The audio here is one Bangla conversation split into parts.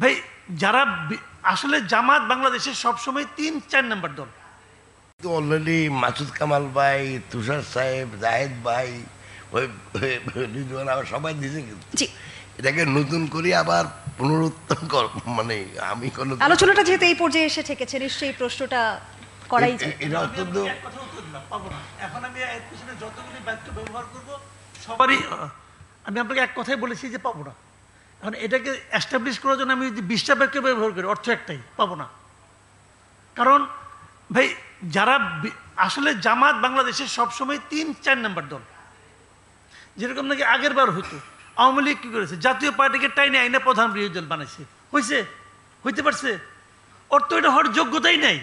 ভাই যারা আসলে জামাত বাংলাদেশের সবসময় তিন চার নাম্বার দল। অলরেডি মাসুদ কামাল ভাই তুষার সাহেব জাহেদ ভাই ওই ওই রিজওয়ান আবার সবাই দিছে কিন্তু। এটাকে নতুন করে আবার পুনরুত্থান কর মানে আমি কোনো আলোচনাটা যেহেতু এই পর্যায়ে এসে ঠেকেছে নিশ্চয়ই এই প্রশ্নটা করাই যায়। এটা অত্যন্ত। এখন আমি এর পিছনে যতগুলি বাক্য ব্যবহার করব সবারই আমি আপনাকে এক কথাই বলেছি যে পাবো না। এখন এটাকে এস্টাবলিশ করার জন্য আমি যদি বিশটা বাক্য ব্যবহার করি, অর্থ একটাই, পাবো না। কারণ ভাই, যারা আসলে জামাত বাংলাদেশের সবসময় তিন, চার নাম্বার দল। যেরকম নাকি আগের বার হইতো, আওয়ামী লীগ কি করেছে? জাতীয় পার্টিকে টাইনে আইনে প্রধান বিরোধী দল বানাইছে। হয়েছে হইতে পারছে? ওর তো এটা হওয়ার যোগ্যতাই নাই।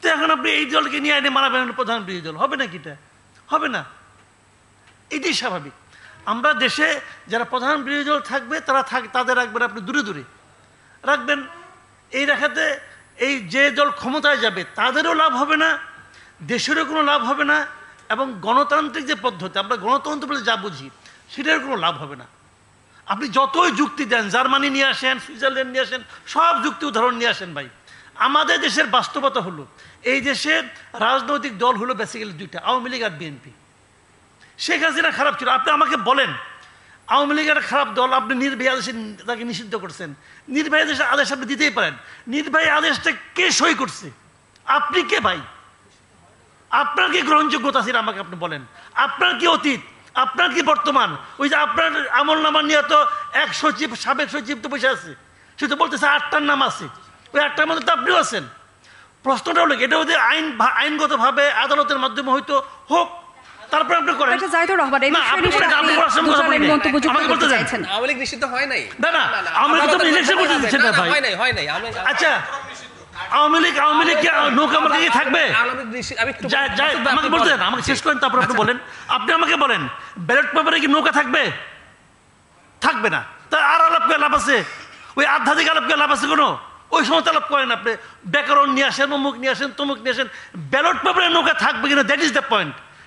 তো এখন আপনি এই দলকে নিয়ে আইনে মানাবেন প্রধান বিরোধী দল, হবে নাকি এটা? হবে না। এটাই স্বাভাবিক। আমরা দেশে যারা প্রধান বিরোধী দল থাকবে, তারা থাক তাদের রাখবেন আপনি দূরে দূরে। রাখবেন এই রাখাতে এই যে দল ক্ষমতায় যাবে, তাদেরও লাভ হবে না, দেশেরও কোনো লাভ হবে না, এবং গণতান্ত্রিক যে পদ্ধতি, আমরা গণতন্ত্র বলে যা বুঝি, সেটার কোনো লাভ হবে না। আপনি যতই যুক্তি দেন, জার্মানি নিয়ে আসেন, সুইজারল্যান্ড নিয়ে আসেন, সব যুক্তি উদাহরণ নিয়ে আসেন ভাই। আমাদের দেশের বাস্তবতা হলো, এই দেশের রাজনৈতিক দল হলো বেসিক্যালি দুইটা, আওয়ামী লীগ আর বিএনপি। শেখ হাসিনা খারাপ ছিল। আপনি আমাকে বলেন, আওয়ামী লীগের খারাপ দল আপনি নির্বাহী আদেশে তাকে নিষিদ্ধ করছেন। নির্বাহী আদেশের আদেশ আপনি দিতেই পারেন। নির্বাহী আদেশটা কে সই করছে? আপনি কে ভাই? আপনার কি গ্রহণযোগ্যতা ছিল আমাকে আপনি বলেন। আপনার কি অতীত? আপনার কি বর্তমান? ওই যে আপনার আমল নামা নিয়ে তো এক সচিব, সাবেক সচিব তো বসে আছে। সে তো বলতেছে আটটার নাম আছে। ওই আটটার মধ্যে তো আপনিও আছেন। প্রশ্নটা হলো এটা যদি আইন আইনগতভাবে আদালতের মাধ্যমে হয়তো হোক তারপরে আপনি করেন। এটা জাহিদুর রহমান এই বিষয়ে আপনি। মন্তব্য আমাকে করতে চাইছেন। আওয়ামী লীগ নিষিদ্ধ হয় নাই। না, না, আওয়ামী তো ইলেকশন করতে দিচ্ছে হবে। না, ভাই। হয় নাই হয় নাই আচ্ছা আওয়ামী লীগ আওয়ামী লীগ কি নৌকা থাকবে? আপনি আমাকে বলেন। বলতে দেন আমাকে শেষ করেন তারপর আপনি বলেন। আপনি আমাকে বলেন ব্যালট পেপারে কি নৌকা থাকবে? থাকবে না। তা আর আলাপ করে লাভ আছে? ওই আধ্যাত্মিক আলাপ করে লাভ আছে কোনো? ওই সমস্ত আলাপ করেন আপনি। ব্যাকরণ নিয়ে আসেন অমুক নিয়ে আসেন তমুক নিয়ে আসেন। ব্যালট পেপারে নৌকা থাকবে কিনা? দ্যাট ইজ দ্য পয়েন্ট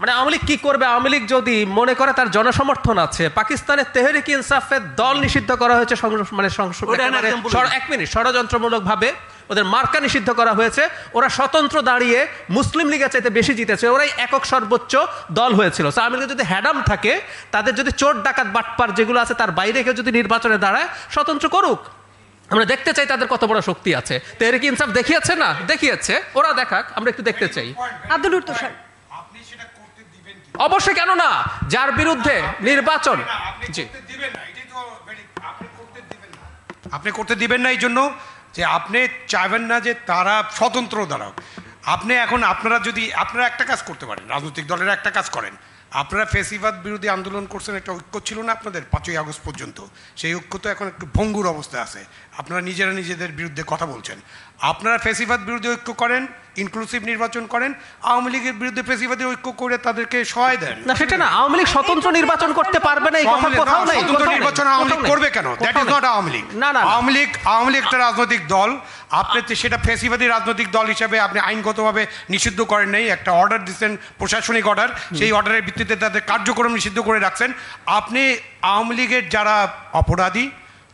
মানে আওয়ামী লীগ কি করবে? আওয়ামী লীগ যদি মনে করে তার জনসমর্থন আছে পাকিস্তানের তেহরিক ইনসাফের দল নিষিদ্ধ করা হয়েছে মানে। এক মিনিট ষড়যন্ত্রমূলক ভাবে ওদের মার্কা নিষিদ্ধ করা হয়েছে। ওরা স্বতন্ত্র দাঁড়িয়ে মুসলিম লীগের চাইতে বেশি জিতেছে। ওরাই একক সর্বোচ্চ দল হয়েছিল। So, আওয়ামী লীগের যদি হ্যাডাম থাকে তাদের যদি চোর ডাকাত বাটপার যেগুলো আছে তার বাইরে কেউ যদি নির্বাচনে দাঁড়ায় স্বতন্ত্র করুক। আমরা দেখতে চাই তাদের কত বড় শক্তি আছে। তেহরিক ইনসাফ দেখিয়েছে না? দেখিয়েছে। ওরা দেখাক আমরা একটু দেখতে চাই। আব্দুল উত্তর অবশ্যই কেন না? যার বিরুদ্ধে নির্বাচন। আপনি জি। করতে দিবেন না এটাই তো very- আপনি করতে দিবেন না। আপনি করতে দিবেন না এই জন্য যে আপনি চাইবেন না যে তারা স্বতন্ত্র দাঁড়াক। আপনি এখন আপনারা যদি আপনারা একটা কাজ করতে পারেন রাজনৈতিক দলের একটা কাজ করেন। আপনারা ফেসিবাদ বিরোধী আন্দোলন করছেন একটা ঐক্য ছিল না আপনাদের পাঁচই আগস্ট পর্যন্ত? সেই ঐক্য তো এখন একটু ভঙ্গুর অবস্থায় আছে। আপনারা নিজেরা নিজেদের বিরুদ্ধে কথা বলছেন। আপনারা ফেসিবাদ বিরোধী ঐক্য করেন ইনক্লুসিভ নির্বাচন করেন আওয়ামী লীগের বিরুদ্ধে ফেসিবাদী ঐক্য করে তাদেরকে সহায় দেন। না সেটা না আওয়ামী লীগ স্বতন্ত্র নির্বাচন করতে পারবে না এই কথা কোথাও নেই স্বতন্ত্র নির্বাচন আওয়ামী লীগ করবে কেন? That is not Awami League. না না না। আওয়ামী লীগ আওয়ামী লীগ একটা রাজনৈতিক দল। আপনি তো সেটা ফেসিবাদী রাজনৈতিক দল হিসেবে আপনি আইনগতভাবে নিষিদ্ধ করেন নাই একটা অর্ডার দিচ্ছেন প্রশাসনিক অর্ডার সেই অর্ডারের ভিত্তিতে তাদের কার্যক্রম নিষিদ্ধ করে রাখছেন। আপনি আওয়ামী লীগের যারা অপরাধী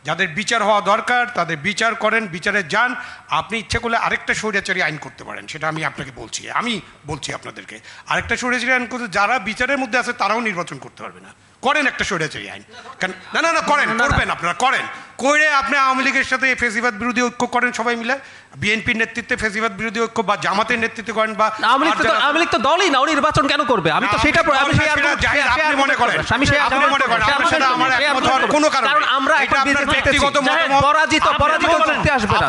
যাদের বিচার হওয়া দরকার, তাদের বিচার করেন, বিচারে যান। আপনি ইচ্ছে করলে আরেকটা স্বৈরাচারী আইন করতে পারেন, সেটা আমি আপনাকে বলছি। আমি বলছি আপনাদেরকে। আরেকটা স্বৈরাচারী আইন করতে যারা বিচারের মধ্যে আছে, তারাও নির্বাচন করতে পারবে না। করেন একটা স্বৈরাচারী আইন। না না না করেন করবেন আপনারা করেন। করে আপনি আওয়ামী লীগের সাথে ফেসিবাদ বিরোধী ঐক্য করেন সবাই মিলে? বিএনপির নেতৃত্বে ফেসিবাদ বিরোধী ঐক্য বা জামাতের নেতৃত্বে করেন বা আওয়ামী লীগ তো দলই না ও নির্বাচন কেন করবে? আমি তো সেটা আমি সেই সেই আপনি মনে করেন। আমি সেই আপনি মনে করেন, সেই সাথে আমার একমত হওয়ার কোনো কারণ কারণ আমরা এটা আপনার ব্যক্তিগত মতামত। পরাজিত পরাজিত করতে আসবে না।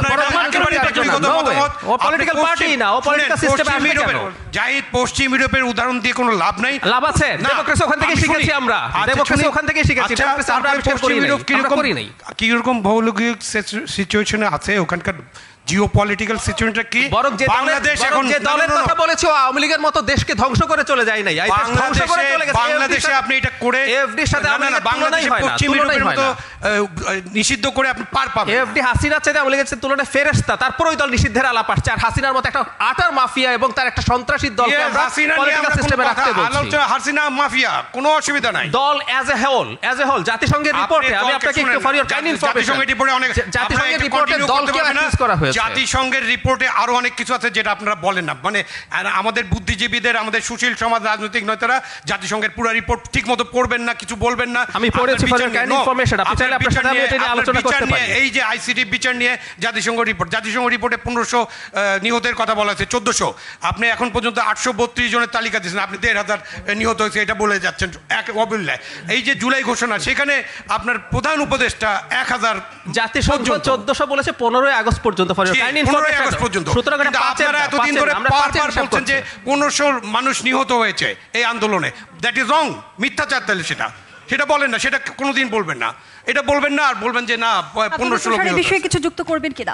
ব্যক্তিগত মতামত। ও পলিটিক্যাল পার্টি না ও পলিটিক্যাল সিস্টেমে আসবে কেন জাহিদ পশ্চিম ইউরোপের উদাহরণ দিয়ে কোনো লাভ নাই? লাভ আছে। ডেমোক্রেসি ওখান থেকে শিখেছি আমরা। ডেমোক্রেসি শুনি। ওখান থেকে শিখেছি। আচ্ছা, ডেমোক্রেসি আমরা আবিষ্কার করি নাই ইউরোপ আমরা কীরকম করি নাই কীরকম ভৌগোলিক সিচুয়েশনে আছে ওখানকার জিও পলিটিক্যাল সিচুয়েশনটা কি? বরং যে বাংলাদেশ এখন যে দলের কথা বলেছে আওয়ামী লীগের মতো দেশকে ধ্বংস করে চলে যায় নাই। ধ্বংস করে চলে গেছে। বাংলাদেশে আপনি এটা করে এফডির সাথে না, বাংলাদেশে পশ্চিম ইউরোপের মতো নিষিদ্ধ করে আপনি পার পাবেন। এফডি হাসিনার চাইতে আওয়ামী লীগের তুলনায় তারপর ওই দল নিষিদ্ধের আলাপ আসছে। আর হাসিনার মতো একটা আটার মাফিয়া এবং তার একটা সন্ত্রাসী দলকে আমরা হাসিনা পলিটিক্যাল সিস্টেমে রাখতে বলছি। আলোচনা হাসিনা মাফিয়া কোনো অসুবিধা নাই। দল as a whole as a whole জাতিসংঘের রিপোর্টে আমি আপনাকে একটু ফর ইওর কাইন্ড ইনফরমেশন জাতিসংঘের রিপোর্টে অনেক জাতিসংঘের রিপোর্টে দলকে। অ্যাকিউজ করা হয়েছে। জাতিসংঘের রিপোর্টে আরও অনেক কিছু আছে যেটা আপনারা বলেন না। মানে আমাদের বুদ্ধিজীবীদের আমাদের সুশীল সমাজ রাজনৈতিক নেতারা জাতিসংঘের পুরো রিপোর্ট ঠিক মতো পড়বেন না কিছু বলবেন না। আমি পড়েছি। এই যে আইসিটি বিচার নিয়ে জাতিসংঘ রিপোর্ট জাতিসংঘ রিপোর্টে পনেরোশো নিহতের কথা বলা হয়েছে চোদ্দশো। আপনি এখন পর্যন্ত আটশো বত্রিশ জনের তালিকা দিয়েছেন আপনি দেড় হাজার নিহত হয়েছে এটা বলে যাচ্ছেন এক অবল্যায় এই যে জুলাই ঘোষণা সেখানে আপনার প্রধান উপদেষ্টা এক হাজার জাতিসংঘ। চোদ্দশো বলেছে পনেরোই আগস্ট পর্যন্ত ফর ইওর জি, কাইন্ড 15 ইনফরমেশন আগস্ট পর্যন্ত। সুতরাং এটা কিন্তু পাঁচের আপনারা এতদিন ধরে বারবার বলছেন যে পনেরোশো মানুষ নিহত হয়েছে এই আন্দোলনে। দ্যাট ইজ রং মিথ্যাচার তাহলে সেটা। সেটা বলেন না সেটা কোনোদিন বলবেন না। এটা বলবেন না আর বলবেন যে না পনেরোশো বিষয়ে কিছু যুক্ত করবেন কিনা?